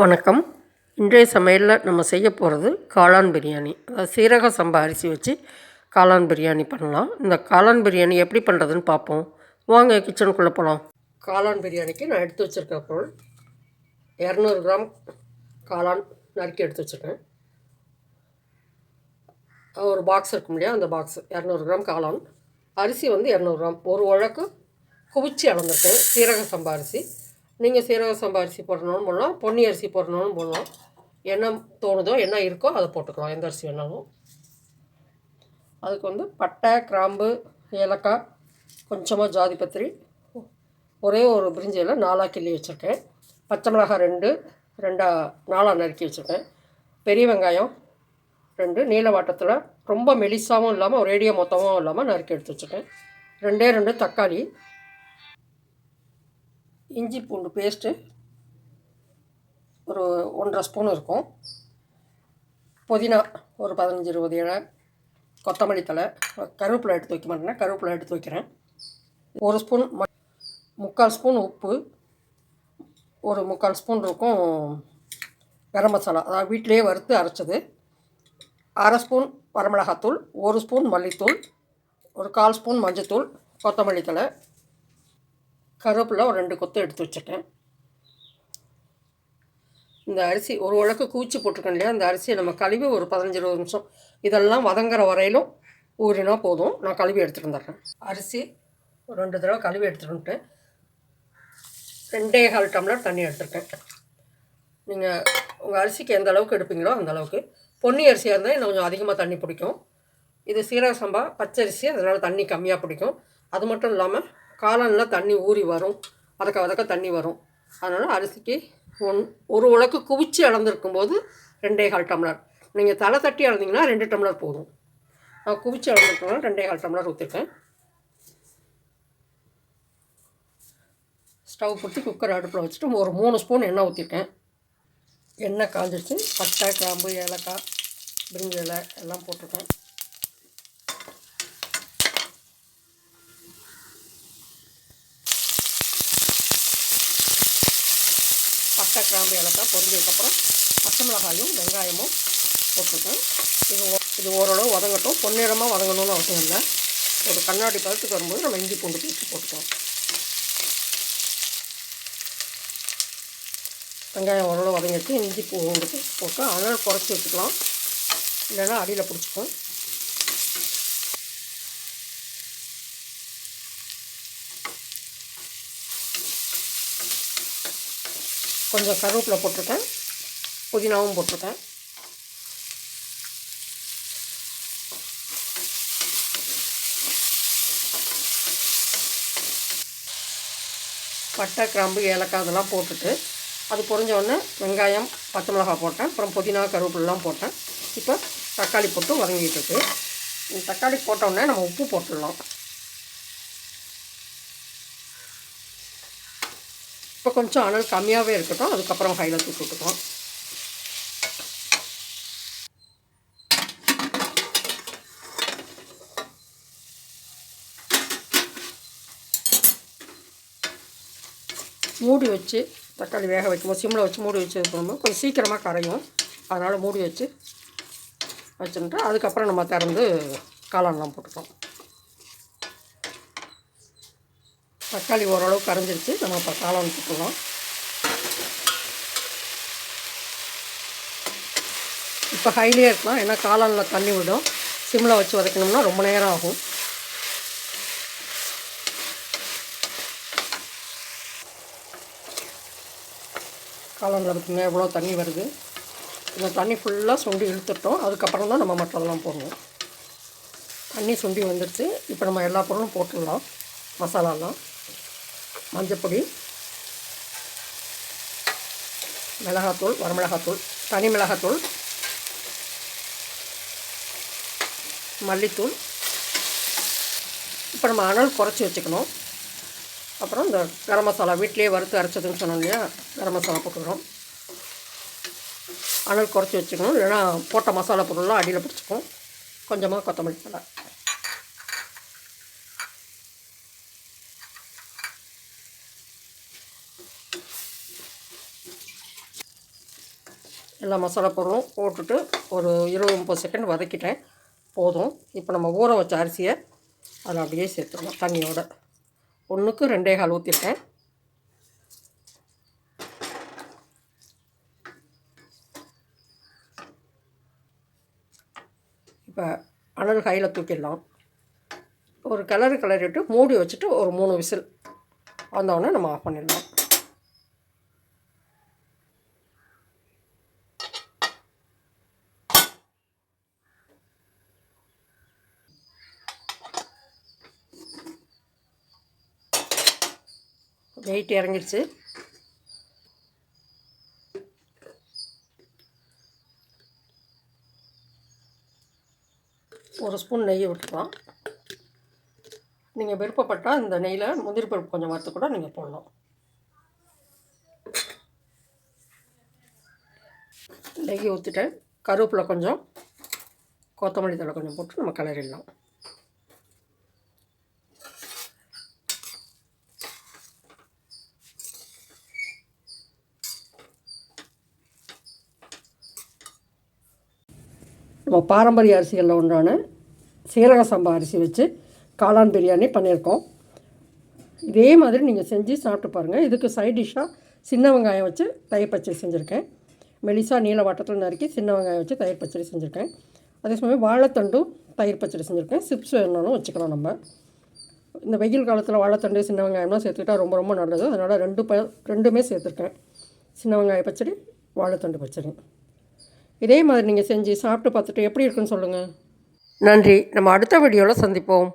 வணக்கம். இன்றைய சமையலில் நம்ம செய்ய போகிறது காளான் பிரியாணி. அதாவது சீரக சம்பா அரிசி வச்சு காளான் பிரியாணி பண்ணலாம். இந்த காளான் பிரியாணி எப்படி பண்ணுறதுன்னு பார்ப்போம். வாங்க கிச்சனுக்குள்ளே போகலாம் காளான் பிரியாணிக்கு நான் எடுத்து வச்சுருக்க பொருள் இரநூறு கிராம் காளான் நறுக்கி எடுத்து வச்சுருக்கேன். ஒரு பாக்ஸ் இருக்கும் இல்லையா? அந்த பாக்ஸ் இரநூறு கிராம் காளான். அரிசி வந்து இரநூறு கிராம். ஒரு உழக்கு குவிச்சு அளந்திருக்கேன். சீரக சம்பா அரிசி. நீங்கள் சீரக சம்பா அரிசி போடணும்னு போடலாம் பொன்னி அரிசி போடணும்னு போடலாம். என்ன தோணுதோ என்ன இருக்கோ அதை போட்டுக்கலாம். எந்த அரிசி வேணாலும். அதுக்கு வந்து பட்டை கிராம்பு ஏலக்காய் கொஞ்சமாக ஜாதி பத்திரி. ஒரே ஒரு பிரிஞ்சியில் நாலாக கிள்ளி வச்சுருக்கேன். பச்சை மிளகாய் ரெண்டு ரெண்டாக நாலாக நறுக்கி வச்சுருக்கேன். பெரிய வெங்காயம் ரெண்டு நீல வாட்டத்தில் ரொம்ப மெலிசாகவும் இல்லாமல் ரேடியோ மொத்தமாகவும் இல்லாமல் நறுக்கி எடுத்து வச்சுருக்கேன். ரெண்டே ரெண்டு தக்காளி இஞ்சி பூண்டு பேஸ்ட்டு ஒரு ஒன்றரை ஸ்பூன் இருக்கும். புதினா ஒரு பதினஞ்சு இருபது இலை கொத்தமல்லி தலை கருவேப்பிலை எடுத்து வைக்க மாட்டேன்னா கருவேப்பிலை எடுத்து வைக்கிறேன். ஒரு ஸ்பூன் ம முக்கால் ஸ்பூன் உப்பு ஒரு முக்கால் ஸ்பூன் இருக்கும் கரம் மசாலா. அதாவது வீட்டிலேயே வறுத்து அரைச்சது. அரை ஸ்பூன் வரமிளகாத்தூள் ஒரு ஸ்பூன் மல்லித்தூள் ஒரு கால் ஸ்பூன் மஞ்சத்தூள் கொத்தமல்லி தலை கருவேப்பிலை ஒரு ரெண்டு கொத்து எடுத்து வச்சுட்டேன். இந்த அரிசி ஒரு உலக்கு கூச்சி போட்டிருக்கேன் இல்லையா? அந்த அரிசியை நம்ம கழுவி ஒரு பதினஞ்சு இருபது நிமிஷம் இதெல்லாம் வதங்குற வரையிலும் ஊறினா போதும். நான் கழுவி எடுத்துகிட்டு வந்துடுறேன். அரிசி ரெண்டு தடவை கழுவி எடுத்துகிட்டு வந்துட்டேன் ரெண்டே கால் டம்ளர் தண்ணி எடுத்துருக்கேன். நீங்கள் உங்கள் அரிசிக்கு எந்த அளவுக்கு எடுப்பீங்களோ அந்த அளவுக்கு. பொன்னி அரிசியாக இருந்தால் இன்னும் கொஞ்சம் அதிகமாக தண்ணி பிடிக்கும். இது சீரக சம்பா பச்சரிசி அதனால் தண்ணி கம்மியாக பிடிக்கும். அது மட்டும் இல்லாமல் காலனில் தண்ணி ஊறி வரும். வதக்க வதக்க தண்ணி வரும். அதனால் அரிசிக்கு ஒன் ஒரு உலக்கு குவிச்சு அளந்திருக்கும் போது ரெண்டே கால் டம்ளர். நீங்கள் தலை தட்டி அளந்தீங்கன்னா ரெண்டு டம்ளர் போதும். நான் குவிச்சு அளந்துருக்கனால ரெண்டே கால் டம்ளர் ஊற்றிருக்கேன் ஸ்டவ் போட்டு குக்கர் அடுப்பில் வச்சுட்டு ஒரு மூணு ஸ்பூன் எண்ணெய் ஊற்றிருக்கேன் எண்ணெய் காஞ்சிடுச்சு பட்டை கிராம்பு ஏலக்காய் பிரிஞ்சி இலை எல்லாம் போட்டிருக்கேன். பட்டை கிராம்பு ஏலக்காய் பொருந்ததுக்கப்புறம் பச்சை மிளகாயும் வெங்காயமும் போட்டிருக்கேன். இது ஓ- இது ஓரளவு வதங்கட்டும். பொன்னிறமாக வதங்கணும்னு அவசியம் இல்லை. ஒரு கண்ணாடி பதத்துக்கு வரும்போது நம்ம இஞ்சி பூண்டு பேஸ்ட் போட்டுக்கலாம். வெங்காயம் ஓரளவு வதங்கிட்டு இஞ்சி பூண்டு பேஸ்ட் போட்டு அனல் குறைச்சி வச்சுக்கலாம். இல்லைன்னா அடியில் பிடிச்சிக்கும் கொஞ்சம் கருவேப்பிலை போட்டிருக்கேன். புதினாவும் போட்டிருக்கேன். பட்டை கிராம்பு ஏலக்காய் அதெல்லாம் போட்டுட்டு அது பொரிஞ்ச உடனே வெங்காயம் பச்சை மிளகாய் போட்டேன். அப்புறம் புதினா கருவேப்பிலாம் போட்டேன். இப்போ தக்காளி போட்டு வதங்கிட்டு இருக்கு. தக்காளி போட்டோடனே நம்ம உப்பு போட்டுடலாம். இப்போ கொஞ்சம் அனல் கம்மியாகவே இருக்கட்டும் அதுக்கப்புறம் ஹையில் தூக்கி மூடி வச்சு தக்காளி வேக வைக்கும்போது சிம்மில் வச்சு மூடி வச்சு கொஞ்சம் சீக்கிரமாக கரையும். அதனால் மூடி வச்சு வச்சுட்டு அதுக்கப்புறம் நம்ம திறந்து காளான்லாம் போட்டுக்கலாம். தக்காளி ஓரளவு கரைஞ்சிருச்சு. நம்ம இப்போ காளான் போட்டுக்கலாம் இப்போ ஹைலியாக இருக்கலாம். ஏன்னா காளானில் தண்ணி விடும். சிம்மில் வச்சு வதக்கணும்னா ரொம்ப நேரம் ஆகும். காளானில் பார்த்திங்கன்னா எவ்வளோ தண்ணி வருது. இந்த தண்ணி ஃபுல்லாக சுண்டி இழுத்துட்டோம். அதுக்கப்புறம் தான் நம்ம மற்றதெல்லாம் போடணும். தண்ணி சுண்டி வந்துடுச்சு இப்போ நம்ம எல்லா பொருளும் போட்டுடலாம். மசாலாலாம். மஞ்சப்பொடி மிளகாத்தூள் வரமிளகாத்தூள் தனி மிளகாத்தூள் மல்லித்தூள். இப்போ நம்ம அனல் குறைச்சி வச்சுக்கணும். அப்புறம் இந்த கரம் மசாலா வீட்டிலேயே வறுத்து அரைச்சதுன்னு சொன்னோம் இல்லையா கரம் மசாலா போட்டுக்கிறோம். அனல் குறைச்சி வச்சுக்கணும். இல்லைன்னா போட்ட மசாலா பொருள்லாம் அடியில் பிடிச்சிக்கும். கொஞ்சமாக கொத்தமல்லி தலை எல்லா மசாலா பொருளும் போட்டுட்டு ஒரு இருபது முப்பது செகண்ட் வதக்கிட்டேன். போதும். இப்போ நம்ம ஊற வச்ச அரிசியை அதில் அப்படியே சேர்த்துடணும் தண்ணியோட. ஒன்றுக்கு ரெண்டே கால் ஊற்றிருக்கேன் இப்போ அனல் கையில் தூக்கிடலாம். ஒரு கலர் கிளறிட்டு மூடி வச்சுட்டு ஒரு மூணு விசில் வந்தோடனே நம்ம ஆஃப் பண்ணிடலாம். வெயிட் இறங்கிடுச்சு. ஒரு ஸ்பூன் நெய் விட்டுக்கலாம். நீங்கள் விருப்பப்பட்டால் இந்த நெய்யில் முந்திரி பருப்பு கொஞ்சம் வறுத்து கூட நீங்கள் போடலாம். நெய் ஊற்றிட்டேன் கருவேப்பிலை கொஞ்சம் கொத்தமல்லி தழை கொஞ்சம் போட்டு நம்ம கிளறிடலாம். நம்ம பாரம்பரிய அரிசிகளில் ஒன்றான சீரக சம்பா அரிசி வச்சு காளான் பிரியாணி பண்ணியிருக்கோம். இதே மாதிரி நீங்கள் செஞ்சு சாப்பிட்டு பாருங்கள் இதுக்கு சைட் டிஷ்ஷாக சின்ன வெங்காயம் வச்சு தயிர் பச்சடி செஞ்சுருக்கேன். மெலிசா நீல வட்டத்தில் நறுக்கி சின்ன வெங்காயம் வச்சு தயிர் பச்சடி செஞ்சுருக்கேன். அதே சமயம் வாழைத்தண்டும் தயிர் பச்சடி செஞ்சுருக்கேன். சிப்ஸ் வேணாலும் வச்சுக்கலாம் நம்ம. இந்த வெயில் காலத்தில் வாழைத்தண்டு சின்ன வெங்காயம்லாம் சேர்த்துக்கிட்டா ரொம்ப ரொம்ப நல்லது. அதனால் ரெண்டு ப ரெண்டுமே சேர்த்துருக்கேன். சின்ன வெங்காய பச்சடி வாழைத்தண்டு பச்சடி. இதே மாதிரி நீங்கள் செஞ்சு சாப்பிட்டு பார்த்துட்டு எப்படி இருக்குன்னு சொல்லுங்கள் நன்றி. நம்ம அடுத்த வீடியோவில் சந்திப்போம்.